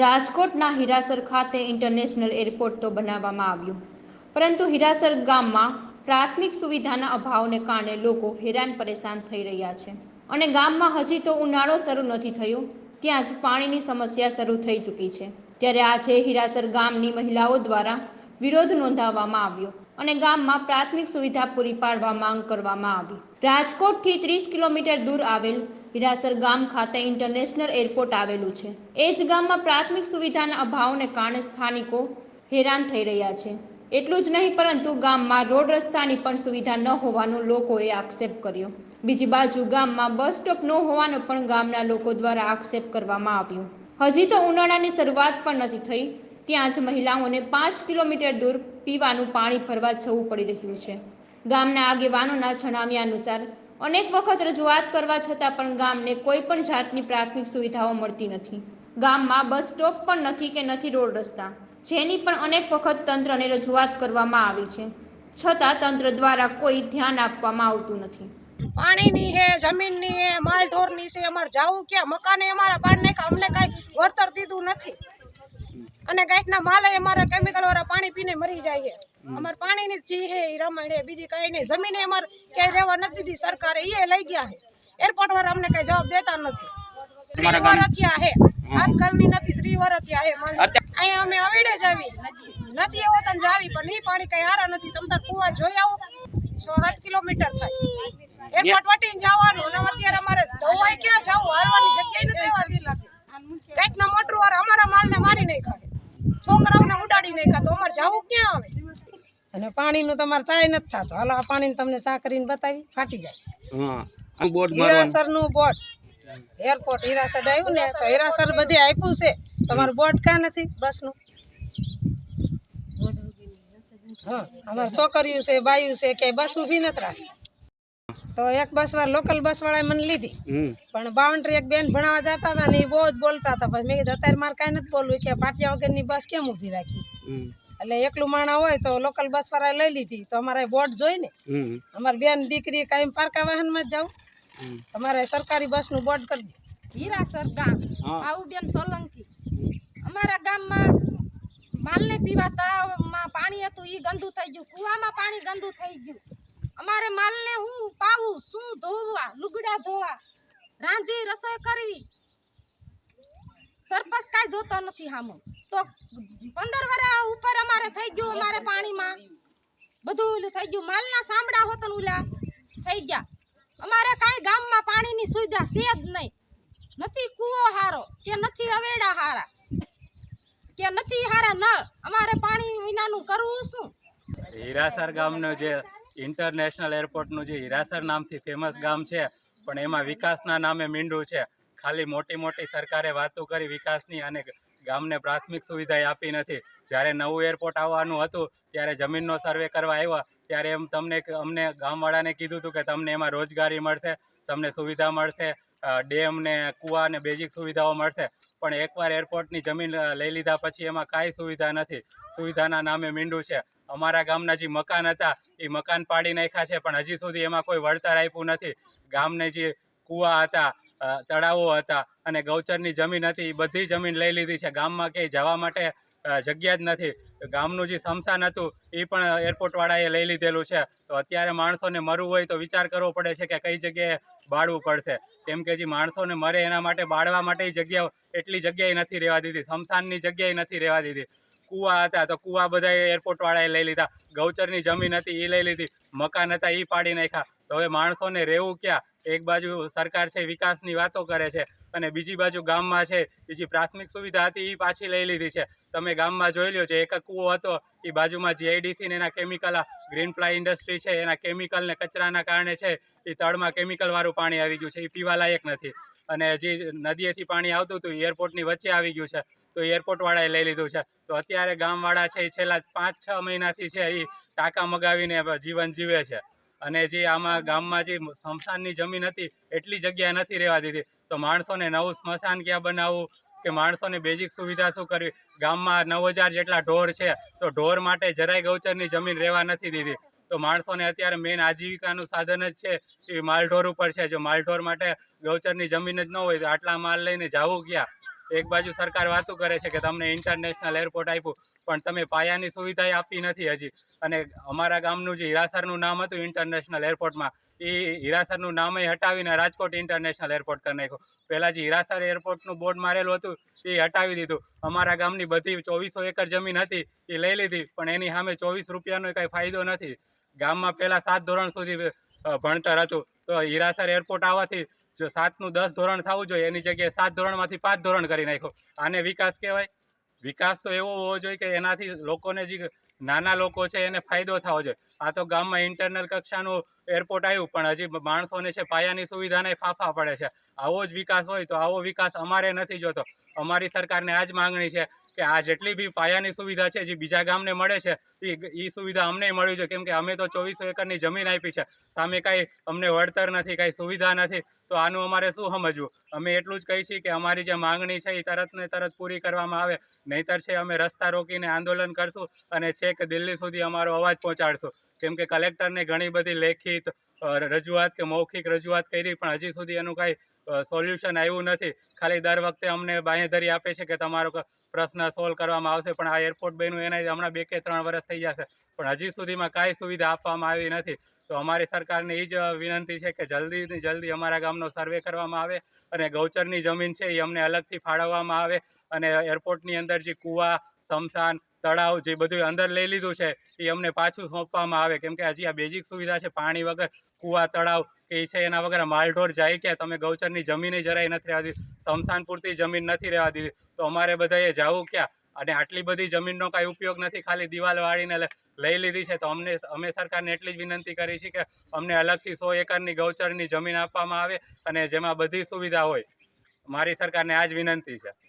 રાજકોટના હિરાસર ખાતે international airport તો બનાવવામાં આવ્યું. પરંતુ હિરાસર ગામમાં પ્રાથમિક સુવિધાના અભાવને કારણે લોકો હેરાન પરેશાન થઈ રહ્યા છે. અને ગામમાં હજી તો ઉનાળો શરૂ નથી થયો, ત્યાં જ પાણીની સમસ્યા શરૂ થઈ ચૂકી છે. ત્યારે આજે હિરાસર ગામની મહિલાઓ દ્વારા વિરોધ નોંધાવવામાં આવ્યો અને ગામમાં પ્રાથમિક સુવિધા પૂરી પાડવા માંગ કરવામાં આવી. રાજકોટથી ત્રીસ કિલોમીટર દૂર આવેલ હીરાસર ગામ ખાતે ઇન્ટરનેશનલ એરપોર્ટ આવેલું છે. એ જ ગામમાં પ્રાથમિક સુવિધાના અભાવને કારણે સ્થાનિકો હેરાન થઈ રહ્યા છે. એટલું જ નહીં, પરંતુ ગામમાં રોડ રસ્તાની પણ સુવિધા ન હોવાનો લોકોએ આક્ષેપ કર્યો. બીજી બાજુ ગામમાં બસ સ્ટોપ ન હોવાનો પણ ગામના લોકો દ્વારા આક્ષેપ કરવામાં આવ્યો. હજી તો ઉનાળાની શરૂઆત પણ નથી થઈ. ત્યાં જ મહિલાઓને પાંચ કિલોમીટર દૂર પીવાનું પાણી ભરવા જવું પડી રહ્યું છે. ગામના આગેવાનોના જણાવ્યા અનુસાર અનેક વખત રજૂઆત કરવા છતાં પણ ગામને કોઈ પણ જાતની પ્રાથમિક સુવિધાઓ મળતી નથી. ગામમાં બસ સ્ટોપ પણ નથી કે નથી રોડ રસ્તા, જેની પણ અનેક વખત તંત્રને રજૂઆત કરવામાં આવી છે. છતાં તંત્ર દ્વારા કોઈ ધ્યાન આપવામાં આવતું નથી. પાણીની હે જમીનની હે માલ ઢોરની છે, અમારે જાવું ક્યાં? મકાને અમારા પાડને અમને કાંઈ વળતર દીધું નથી. અને ગાંઠના માલે અમારે કેમિકલ વાળા પાણી પીને મરી જાય છે. અમારે પાણીની જી હે રમણ હે બીજી કાંઈ નહીં. જમીને અમારે ક્યાંય રહેવા નથી દીધી સરકારે એ લઈ ગયા છે. એરપોર્ટ વાળા અમને કઈ જવાબ દેતા નથી. ત્રી હે. આજકાલની નથી ત્રી વરથિયા હે માલ અહીંયા અમે અવેડે જ આવી. નદી એવો તને જાવી પણ ઈ પાણી કઈ હારા નથી. તમ તાર કુવા જોઈ આવો. છ સાત કિલોમીટર થાય. એરપોર્ટ વટીને જવાનું અને અત્યારે અમારે ધોવાય ક્યાં જવું? હાલવાની જગ્યાએ નથી રહેવાતી લાગે ગાંઠના મોટર વાળા અમારા માલને મારી નાખ્યા છે. છોકરાઓને ઉડાડી નાખ્યા તો અમારે જવું ક્યાં આવે અને પાણીનું તમારે ચાય નથી થતો. હાલો આ પાણી તમને ચા કરીને બતાવી ફાટી જાય. હા નું બોટ હીરાસરનું એરપોર્ટ હીરાસર આવ્યું ને તો હીરાસર બધે આપ્યું છે. તમારું બોટ ક્યાં નથી? બસનું. હા અમારે છોકરીઓ છે બાયું છે કે બસ ઊભી નથી રાખી. તો એક બસ વાળા લોકલ બસ વાળાએ મને લીધી. પણ બાઉન્ડ્રી એક બેન ભણાવવા જતા હતા ને એ બહુ જ બોલતા હતા. પછી મેં કીધું અત્યારે મારે કાંઈ નથી બોલવું. કે પાટિયા વગરની બસ કેમ ઊભી રાખી? એટલે એકલું માણા હોય તો લોકલ બસ વાળા લઈ લીધી. તો અમારે બોર્ડ જોઈ ને અમારી બેન દીકરી કાંઈ પારકા વાહનમાં જ જાવ તમારે સરકારી બસનું બોર્ડ કરી દે. હીરાસર ગામ આવું બેન સોલંકી. અમારા ગામમાં માલને પીવા તળાવમાં પાણી હતું એ ગંદુ થઈ ગયું. કૂવામાં પાણી ગંદુ થઈ ગયું. અમારે માલને હું પાવું શું ધોવા લુગડા ધોવા? રાંધી રસોઈ કરવી. સરપંચ કાંઈ જોતો નથી હામો. તો પંદર વર્ષ ઉપર અમારે થઈ ગયું અમારે પાણીમાં. બધું ઓલું થઈ ગયું. માલના સાંભળા હોત ને ઓલા, થઈ ગયા. અમારે કાંઈ ગામમાં પાણીની સુવિધા છે જ નહીં. નથી કૂવો હારો, કે નથી અવેડા હારા, કે નથી હારા નળ. અમારે પાણી વિનાનું કરવું શું? હીરાસર ગામનું જે ઇન્ટરનેશનલ એરપોર્ટનું જે હીરાસર નામથી ફેમસ ગામ છે, પણ એમાં વિકાસના નામે મીંડું છે. ખાલી મોટી મોટી સરકારે વાતો કરી વિકાસની અને ગામને પ્રાથમિક સુવિધા આપી નથી. જ્યારે નવું એરપોર્ટ આવવાનું હતું, ત્યારે જમીનનો સર્વે કરવા આવ્યા, ત્યારે એમ તમને અમને ગામવાળાને કીધું હતું કે તમને એમાં રોજગારી મળશે, તમને સુવિધા મળશે ડેમ ને કૂવા ને બેઝિક સુવિધાઓ મળશે. પણ એકવાર એરપોર્ટની જમીન લઈ લીધા પછી એમાં કાંઈ સુવિધા નથી. સુવિધાના નામે મીંડું છે. અમારા ગામના જે મકાન હતા, એ મકાન પાડી નાખ્યા છે, પણ હજી સુધી એમાં કોઈ વળતર આપ્યું નથી. ગામને જે કૂવા હતા તળાવો હતા અને ગૌચરની જમીન હતી. એ બધી જમીન લઈ લીધી છે. ગામમાં ક્યાંય જવા માટે જગ્યા જ નથી. ગામનું જે શમશાન હતું, એ પણ એરપોર્ટવાળાએ લઈ લીધેલું છે. તો અત્યારે માણસોને મરવું હોય તો વિચાર કરવો પડે છે કે કઈ જગ્યાએ બાળવું પડશે. કેમ કે જે માણસોને મરે એના માટે, બાળવા માટે જગ્યાઓ એટલી જગ્યાએ નથી રહેવા દીધી. શમશાનની જગ્યાએ નથી રહેવા દીધી. કૂવા હતા તો કૂવા બધાએ એરપોર્ટવાળાએ લઈ લીધા. ગૌચરની જમીન હતી, એ લઈ લીધી. મકાન હતા, એ પાડી નાખ્યા. તો હવે માણસોને રહેવું ક્યાં? એક બાજુ સરકાર છે, વિકાસની વાતો કરે છે અને બીજી બાજુ ગામમાં છે એ જે પ્રાથમિક સુવિધા હતી એ પાછી લઈ લીધી છે. તમે ગામમાં જોઈ લો જે એક કૂવો હતો એ બાજુમાં જીઆઈડીસી ને એના કેમિકલ ગ્રીન પ્લાય ઇન્ડસ્ટ્રી છે, એના કેમિકલ ને કચરાના કારણે છે એ તળમાં કેમિકલવાળું પાણી આવી ગયું છે એ પીવા લાયક નથી. અને જે નદીએથી પાણી આવતું હતું એરપોર્ટની વચ્ચે આવી ગયું છે, તો એરપોર્ટવાળાએ લઈ લીધું છે. તો અત્યારે ગામવાળા છે એ છેલ્લા પાંચ છ મહિનાથી છે એ ટાંકા મગાવીને જીવન જીવે છે. અને જે આમાં ગામમાં જે સ્મશાનની જમીન હતી, એટલી જગ્યા નથી રહેવા દીધી. તો માણસોને નવું સ્મશાન ક્યાં બનાવવું? કે માણસોને બેઝિક સુવિધા શું કરવી? ગામમાં નવ હજાર જેટલા ઢોર છે, તો ઢોર માટે જરાય ગૌચરની જમીન રહેવા નથી દીધી. તો માણસોને અત્યારે મેઇન આજીવિકાનું સાધન જ છે, એ માલઢોર ઉપર છે. જો માલઢોર માટે ગૌચરની જમીન જ ન હોય, તો આટલા માલ લઈને જવું ક્યાં? એક બાજુ સરકાર વાતો કરે છે કે તમને ઇન્ટરનેશનલ એરપોર્ટ આપ્યું, પણ તમે પાયાની સુવિધા આપી નથી હજી. અને અમારા ગામનું જે હિરાસરનું નામ હતું ઇન્ટરનેશનલ એરપોર્ટમાં એ હિરાસરનું નામે હટાવીને રાજકોટ ઇન્ટરનેશનલ એરપોર્ટ કરી નાખ્યું. પહેલાં જે હિરાસર એરપોર્ટનું બોર્ડ મારેલું હતું, એ હટાવી દીધું. અમારા ગામની બધી ચોવીસો એકર જમીન હતી, એ લઈ લીધી, પણ એની સામે ચોવીસ રૂપિયાનો કાંઈ ફાયદો નથી. ગામમાં પહેલાં સાત ધોરણ સુધી ભણતર હતું. તો હિરાસર એરપોર્ટ આવવાથી જો સાતનું દસ ધોરણ થવું જોઈએ, એની જગ્યાએ સાત ધોરણમાંથી પાંચ ધોરણ કરી નાખ્યો. આને વિકાસ કહેવાય. વિકાસ તો એવો હોવો જોઈએ કે એનાથી લોકોને જે નાના લોકો છે એને ફાયદો થવો જોઈએ. આ તો ગામમાં ઇન્ટરનલ કક્ષાનું એરપોર્ટ આવ્યું, પણ હજી માણસોને છે પાયાની સુવિધાને ફાફા પડે છે. આવો જ વિકાસ હોય તો આવો વિકાસ અમારે નથી જોતો. અમારી સરકારને આ જ માંગણી છે કે આ જેટલી બી પાયાની સુવિધા છે, જે બીજા ગામને મળે છે, એ સુવિધા અમને મળવી જોઈએ કેમ કે અમે તો ચોવીસો એકરની જમીન આપી છે. સામે કાંઈ અમને વળતર નથી, કાંઈ સુવિધા નથી, તો આનું અમારે શું સમજવું? અમે એટલું જ કહી છીએ કે અમારી જે માંગણી છે, એ તરત ને તરત પૂરી કરવામાં આવે. નહીતર છે, અમે રસ્તા રોકીને આંદોલન કરશું અને છેક દિલ્હી સુધી અમારો અવાજ પહોંચાડશું. કેમ કે કલેક્ટરને ઘણી બધી લેખિત રજૂઆત કે મૌખિક રજૂઆત કરી, પણ હજી સુધી એનું કાંઈ સોલ્યુશન આવ્યું નથી. ખાલી દર વખતે અમને બાંહેધરી આપે છે કે તમારો પ્રશ્ન સોલ્વ કરવામાં આવશે, પણ આ એરપોર્ટ બન્યું, એના હમણાં બે કે ત્રણ વર્ષ થઈ જશે. પણ હજી સુધીમાં કાંઈ સુવિધા આપવામાં આવી નથી. તો અમારી સરકારને એ જ વિનંતી છે કે જલ્દીથી જલ્દી અમારા ગામનો સર્વે કરવામાં આવે અને ગૌચરની જમીન છે એ અમને અલગથી ફાળવવામાં આવે અને એરપોર્ટની અંદર જે કૂવા સ્મશાન તળાવ જે બધું અંદર લઈ લીધું છે, એ અમને પાછું સોંપવામાં આવે. કેમ કે હજી આ બેઝિક સુવિધા છે, પાણી વગર કૂવા, તળાવ એ છે, એના વગર માલઢોર જાય કે તમે ગૌચરની જમીને જરાય નથી રહેવા દીધી. સ્મશાન પૂરતી જમીન નથી રહેવા દીધી. તો અમારે બધાએ જવું ક્યાં? અને આટલી બધી જમીનનો કાંઈ ઉપયોગ નથી, ખાલી દિવાલ વાળીને લઈ લીધી છે. તો અમને, અમે સરકારને એટલી જ વિનંતી કરી છે કે અમને અલગથી સો એકરની ગૌચરની જમીન આપવામાં આવે અને જેમાં બધી સુવિધા હોય. મારી સરકારને આ જ વિનંતી છે.